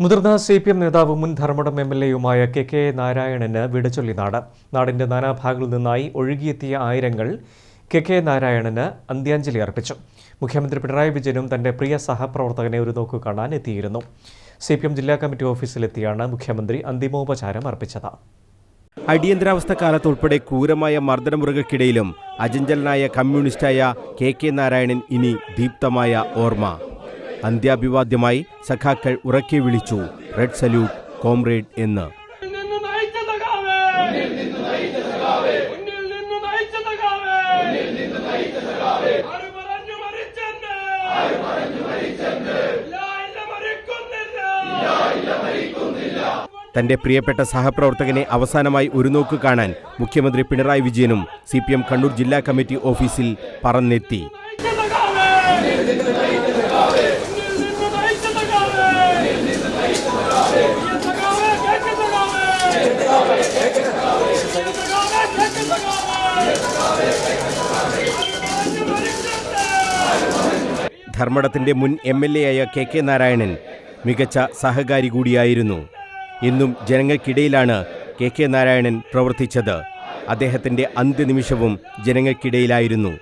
മുതിർന്ന C P M നേതാവും മുൻ ധർമ്മടം എം എൽ എയുമായ കെ കെ നാരായണന് വിടചൊല്ലി നാട് നാടിന്റെ നാനാഭാഗങ്ങളിൽ നിന്നായി ഒഴുകിയെത്തിയ ആയിരങ്ങൾ കെ കെ നാരായണന് അന്ത്യാഞ്ജലി അർപ്പിച്ചു. മുഖ്യമന്ത്രി പിണറായി വിജയനും തന്റെ പ്രിയ സഹപ്രവർത്തകനെ ഒരു നോക്കു കാണാൻ എത്തിയിരുന്നു. സി പി എം ജില്ലാ കമ്മിറ്റി ഓഫീസിലെത്തിയാണ് മുഖ്യമന്ത്രി അന്തിമോപചാരം അർപ്പിച്ചത്. അടിയന്തരാവസ്ഥ കാലത്ത് ഉൾപ്പെടെ ക്രൂരമായ മർദ്ദനമുറകൾക്കിടയിലും അജഞ്ചലനായ കമ്മ്യൂണിസ്റ്റായ കെ കെ നാരായണൻ ഇനി ദീപ്തമായ ഓർമ്മ. അന്ത്യാഭിവാദ്യമായി സഖാക്കൾ ഉറക്കെ വിളിച്ചു. റെഡ് സല്യൂട്ട് കോംറേഡ് എന്ന്. തന്റെ പ്രിയപ്പെട്ട സഹപ്രവർത്തകനെ അവസാനമായി ഒരു നോക്ക് കാണാൻ മുഖ്യമന്ത്രി പിണറായി വിജയനും സി പി എം കണ്ണൂർ ജില്ലാ കമ്മിറ്റി ഓഫീസിൽ പറന്നെത്തി. മരിച്ചെന്ന് ധർമ്മടത്തിന്റെ മുൻ എം എൽ എ ആയ കെ കെ നാരായണൻ മികച്ച സഹകാരി കൂടിയായിരുന്നു. ഇന്നും ജനങ്ങൾക്കിടയിലാണ് കെ കെ നാരായണൻ പ്രവർത്തിച്ചത്. അദ്ദേഹത്തിന്റെ അന്ത്യനിമിഷവും ജനങ്ങൾക്കിടയിലായിരുന്നു.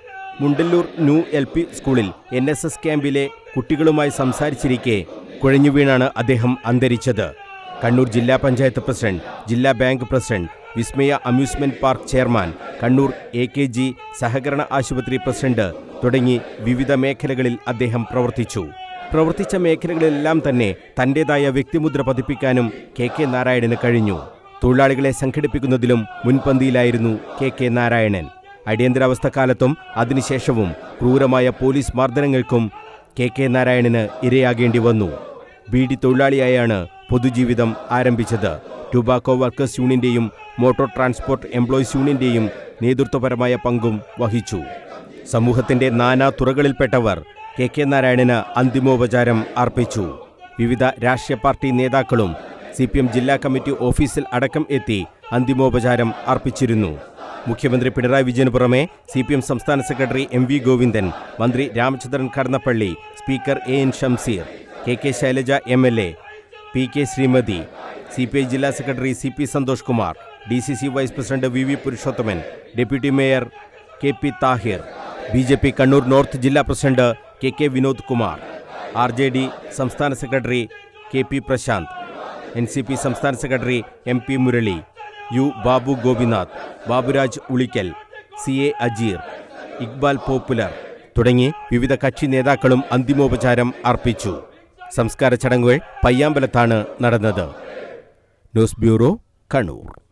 മുണ്ടല്ലൂർ ന്യൂ എൽ പി സ്കൂളിൽ എൻ എസ് എസ് ക്യാമ്പിലെ കുട്ടികളുമായി സംസാരിച്ചിരിക്കെ കുഴഞ്ഞു വീണാണ് അദ്ദേഹം അന്തരിച്ചത്. കണ്ണൂർ ജില്ലാ പഞ്ചായത്ത് പ്രസിഡന്റ് ജില്ലാ bank president Vismaya amusement park chairman Kannur A K G സഹകരണ ആശുപത്രി പ്രസിഡന്റ് തുടങ്ങി വിവിധ മേഖലകളിൽ അദ്ദേഹം പ്രവർത്തിച്ചു. പ്രവർത്തിച്ച മേഖലകളിലെല്ലാം തന്നെ തന്റെതായ വ്യക്തിമുദ്ര പതിപ്പിക്കാനും കെ കെ നാരായണന് കഴിഞ്ഞു. തൊഴിലാളികളെ സംഘടിപ്പിക്കുന്നതിലും മുൻപന്തിയിലായിരുന്നു കെ കെ നാരായണൻ. അടിയന്തരാവസ്ഥ കാലത്തും അതിനുശേഷവും ക്രൂരമായ പോലീസ് മർദ്ദനങ്ങൾക്കും കെ കെ നാരായണന് ഇരയാകേണ്ടി വന്നു. ബീഡി തൊഴിലാളിയായാണ് പൊതുജീവിതം ആരംഭിച്ചത്. ടുബാക്കോ വർക്കേഴ്സ് യൂണിയന്റെയും മോട്ടോർ ട്രാൻസ്പോർട്ട് എംപ്ലോയീസ് യൂണിയന്റെയും നേതൃത്വപരമായ പങ്കും വഹിച്ചു. സമൂഹത്തിന്റെ നാനാ തുറകളിൽപ്പെട്ടവർ കെ കെ നാരായണന് അന്തിമോപചാരം അർപ്പിച്ചു. വിവിധ രാഷ്ട്രീയ പാർട്ടി നേതാക്കളും സി പി എം ജില്ലാ കമ്മിറ്റി ഓഫീസിൽ അടക്കം എത്തി അന്തിമോപചാരം അർപ്പിച്ചിരുന്നു. മുഖ്യമന്ത്രി പിണറായി വിജയന് പുറമെ സി പി എം സംസ്ഥാന സെക്രട്ടറി എം വി ഗോവിന്ദൻ മന്ത്രി Ramachandran Kadannappally speaker A N Shamseer K K Shailaja M L A P K Sreemathi C P I ജില്ലാ secretary C P Santhosh Kumar D C C vice president V V Purushothaman deputy mayor K P Thahir B J P Kannur north ജില്ലാ president K K Vinod Kumar R J D സംസ്ഥാന secretary K P Prashant N C P സംസ്ഥാന secretary M P Murali U Babu Gopinath Baburaj Ulikkal C A Ajeer Iqbal popular തുടങ്ങി വിവിധ കക്ഷി നേതാക്കളും അന്തിമോപചാരം അർപ്പിച്ചു. സംസ്കാര ചടങ്ങുകൾ പയ്യാമ്പലത്താണ് നടന്നത്. News bureau Kannur.